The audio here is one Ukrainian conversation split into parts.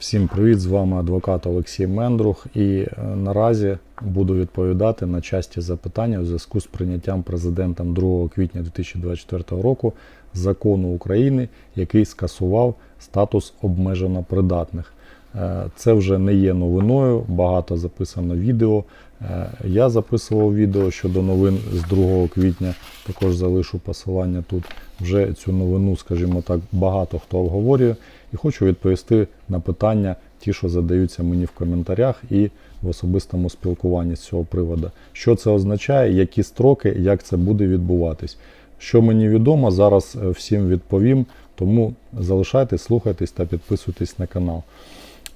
Всім привіт! З вами адвокат Олексій Мендрух. І е, наразі буду відповідати на часті запитання у зв'язку з прийняттям президентом 2 квітня 2024 року закону України, який скасував статус обмежено придатних. Е, Це вже не є новиною, багато записано відео. Е, Я записував відео щодо новин з 2 квітня, також залишу посилання тут. Вже цю новину, скажімо так, багато хто обговорює. І хочу відповісти на питання, ті, що задаються мені в коментарях і в особистому спілкуванні з цього приводу. Що це означає, які строки, як це буде відбуватись. Що мені відомо, зараз е, всім відповім, тому залишайтесь, слухайтесь та підписуйтесь на канал.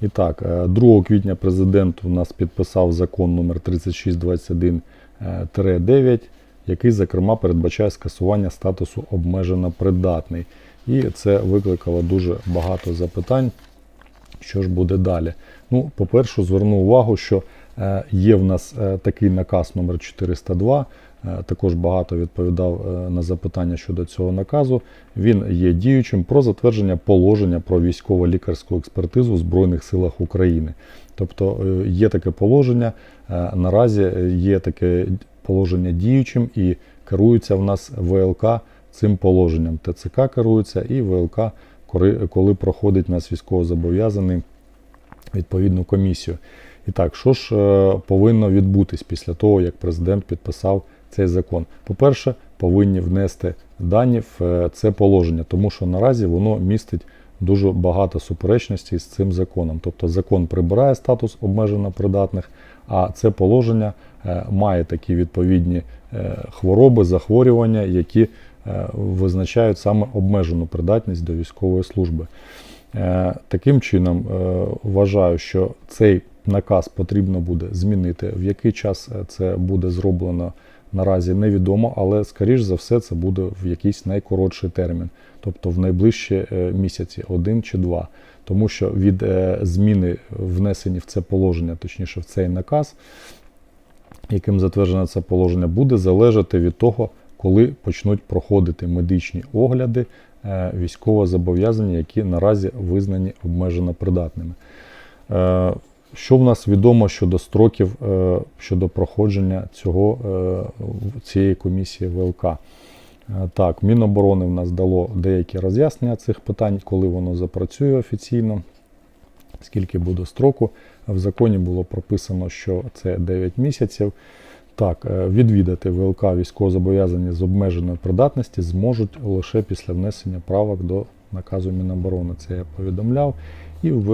І так, е, 2 квітня президент у нас підписав закон номер 3621-9, який, зокрема, передбачає скасування статусу обмежено придатний. І це викликало дуже багато запитань. Що ж буде далі? Ну, по-перше, зверну увагу, що е, є в нас е, такий наказ номер 402. Е, Також багато відповідав на запитання щодо цього наказу. Він є діючим про затвердження положення про військово-лікарську експертизу в Збройних силах України. Тобто є таке положення, наразі є таке положення діючим і керується в нас ВЛК цим положенням. ТЦК керується і ВЛК, коли- проходить нас військовозобов'язаний відповідну комісію. І так, що ж е, повинно відбутись після того, як президент підписав цей закон? По-перше, повинні внести дані в е, це положення, тому що наразі воно містить дуже багато суперечностей з цим законом. Тобто закон прибирає статус обмежено придатних, а це положення е, має такі відповідні е, хвороби, захворювання, які е, визначають саме обмежену придатність до військової служби. Таким чином, вважаю, що цей наказ потрібно буде змінити. В який час це буде зроблено наразі невідомо, але скоріш за все це буде в якийсь найкоротший термін, тобто в найближчі е, місяці, один чи два. Тому що від е, зміни внесені в це положення, точніше в цей наказ, яким затверджено це положення, буде залежати від того, коли почнуть проходити медичні огляди е, військовозобов'язані, які наразі визнані обмежено придатними. Що в нас відомо щодо строків е, щодо проходження цього, е, цієї комісії ВЛК? Е, Так, Міноборони в нас дало деякі роз'яснення цих питань, коли воно запрацює офіційно, скільки буде строку. В законі було прописано, що це 9 місяців. Так, відвідати ВЛК військовозобов'язані з обмеженою придатності зможуть лише після внесення правок до наказу Міноборони. Це я повідомляв. І в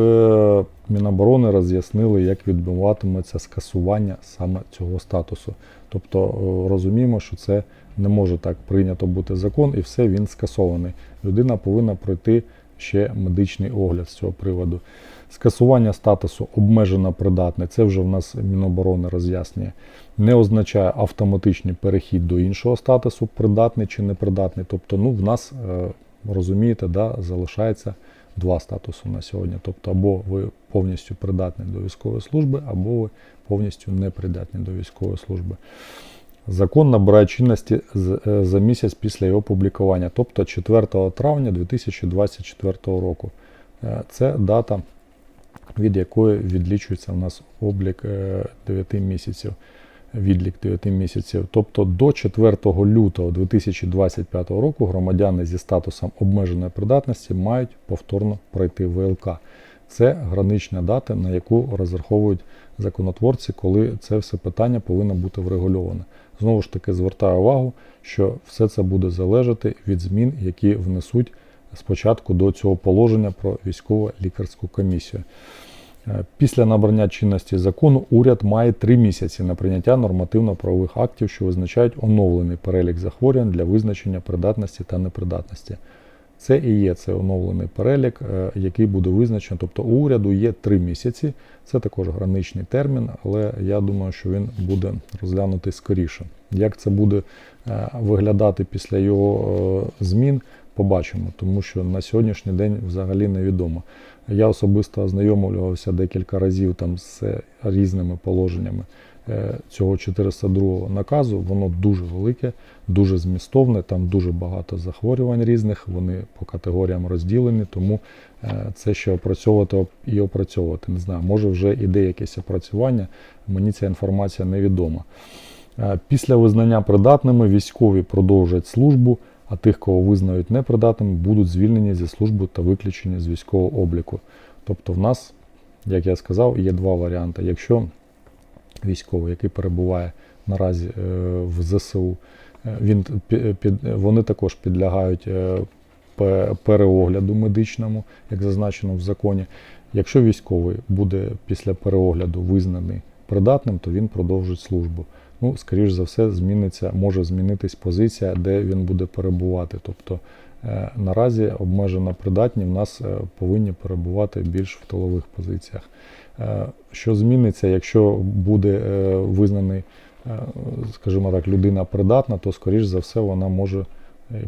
Міноборони роз'яснили, як відбуватиметься скасування саме цього статусу. Тобто е, розуміємо, що це не може так прийнято бути закон, і все він скасований. Людина повинна пройти ще медичний огляд з цього приводу. Скасування статусу обмежено придатне, це вже в нас Міноборони роз'яснює, не означає автоматичний перехід до іншого статусу, придатний чи непридатний. Тобто, ну, в нас, е, розумієте, да, залишається два статуси на сьогодні. Тобто, або ви повністю придатні до військової служби, або ви повністю непридатні до військової служби. Закон набирає чинності е, за місяць після його публікування, тобто 4 травня 2024 року. Е, Це дата, від якої відлічується у нас облік 9 місяців. Відлік 9 місяців. Тобто до 4 лютого 2025 року громадяни зі статусом обмеженої придатності мають повторно пройти ВЛК. Це гранична дата, на яку розраховують законотворці, коли це все питання повинно бути врегульоване. Знову ж таки, звертаю увагу, що все це буде залежати від змін, які внесуть спочатку до цього положення про військово-лікарську комісію. Е, Після набрання чинності закону уряд має три місяці на прийняття нормативно-правових актів, що визначають оновлений перелік захворювань для визначення придатності та непридатності. Це і є цей оновлений перелік, е, який буде визначено. Тобто у уряду є три місяці. Це також граничний термін, але я думаю, що він буде розглянутий скоріше. Як це буде е, виглядати після його змін, побачимо, тому що на сьогоднішній день взагалі невідомо. Я особисто ознайомлювався декілька разів там з різними положеннями е, цього 402 наказу. Воно дуже велике, дуже змістовне, там дуже багато захворювань різних, вони по категоріям розділені, тому е, це ще опрацьовувати і опрацьовувати. Не знаю, може вже іде якесь опрацювання, мені ця інформація невідома. Е, Після визнання придатними військові продовжать службу, а тих, кого визнають непридатними, будуть звільнені зі служби та виключені з військового обліку. Тобто в нас, як я сказав, є два варіанти. Якщо військовий, який перебуває наразі е, в ЗСУ, е, він під, вони також підлягають е, переогляду медичному, як зазначено в законі. Якщо військовий буде після переогляду визнаний придатним, то він продовжить службу. Ну, скоріш за все, зміниться, може змінитись позиція, де він буде перебувати. Тобто е, наразі обмежено придатні в нас е, повинні перебувати більш в тилових позиціях. Е, Що зміниться, якщо буде визнаний, скажімо так, людина придатна, то скоріш за все вона може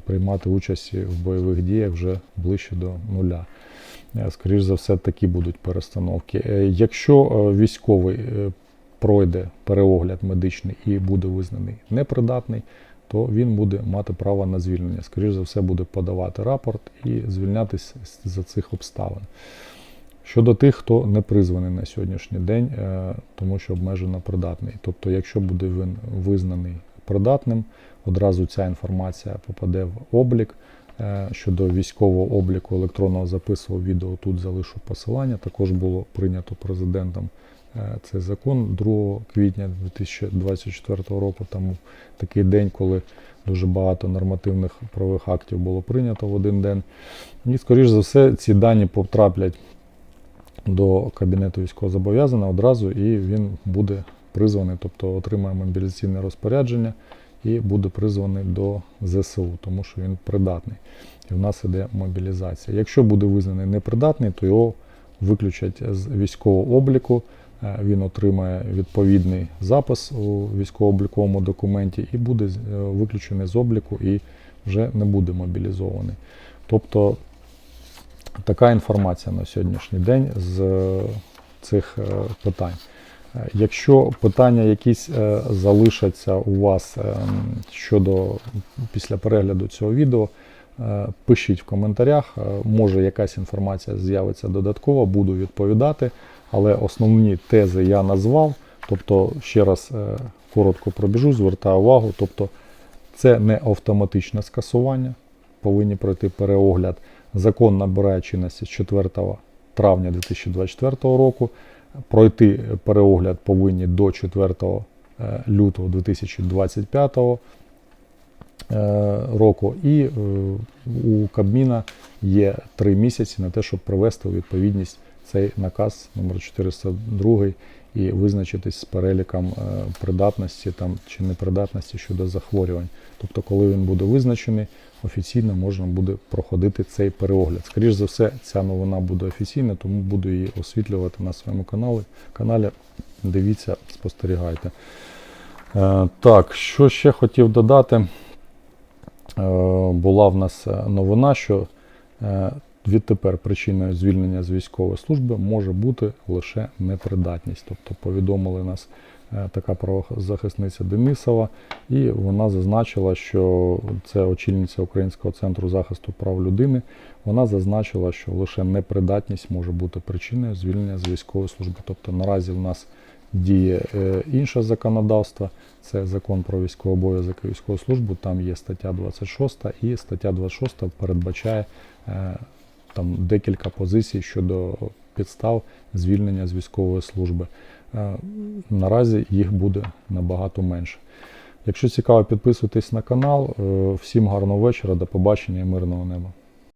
приймати участь в бойових діях вже ближче до нуля. Е, Скоріш за все, такі будуть перестановки. Якщо військовий пройде переогляд медичний і буде визнаний непридатний, то він буде мати право на звільнення. Скоріш за все, буде подавати рапорт і звільнятися за цих обставин. Щодо тих, хто не призваний на сьогоднішній день, е, тому що обмежено придатний. Тобто, якщо буде він визнаний придатним, одразу ця інформація попаде в облік. Е, Щодо військового обліку електронного запису відео тут залишу посилання. Також було прийнято президентом цей закон 2 квітня 2024 року. Тому такий день, коли дуже багато нормативних правових актів було прийнято в один день. І, скоріш за все, ці дані потраплять до кабінету військовозобов'язаного одразу, і він буде призваний, тобто отримає мобілізаційне розпорядження і буде призваний до ЗСУ, тому що він придатний. І в нас іде мобілізація. Якщо буде визнаний непридатний, то його виключать з військового обліку. Е, Він отримає відповідний запис у військово-обліковому документі і буде е, виключений з обліку і вже не буде мобілізований. Тобто така інформація на сьогоднішній день з е, цих питань. Якщо питання якісь залишаться у вас щодо після перегляду цього відео, пишіть в коментарях. Може якась інформація з'явиться додатково, буду відповідати. Але основні тези я назвав. Тобто, ще раз е, коротко пробіжу, звертаю увагу. Тобто, це не автоматичне скасування, повинні пройти переогляд. Закон набирає чинності з 4 травня 2024 року. Пройти переогляд повинні до 4 е, лютого 2025 е, року. І у Кабміна є 3 місяці на те, щоб привести у відповідність цей наказ номер 402 і визначитись з переліком е, придатності там, чи непридатності щодо захворювань. Тобто, коли він буде визначений, офіційно можна буде проходити цей переогляд. Скоріше за все, ця новина буде офіційна, тому буду її освітлювати на своєму каналі. каналі. Дивіться, спостерігайте. Е, так, що ще хотів додати? Е, була в нас новина, що відтепер причиною звільнення з військової служби може бути лише непридатність. Тобто повідомили нас е, така правозахисниця Денисова, і вона зазначила, що це очільниця Українського центру захисту прав людини. Вона зазначила, що лише непридатність може бути причиною звільнення з військової служби. Тобто наразі в нас діє е, інше законодавство, це закон про військовий обов'язок і військову службу. Там є стаття 26, і стаття 26 передбачає е, там декілька позицій щодо підстав звільнення з військової служби. Е, Наразі їх буде набагато менше. Якщо цікаво, підписуйтесь на канал. Е, Всім гарного вечора, до побачення і мирного неба.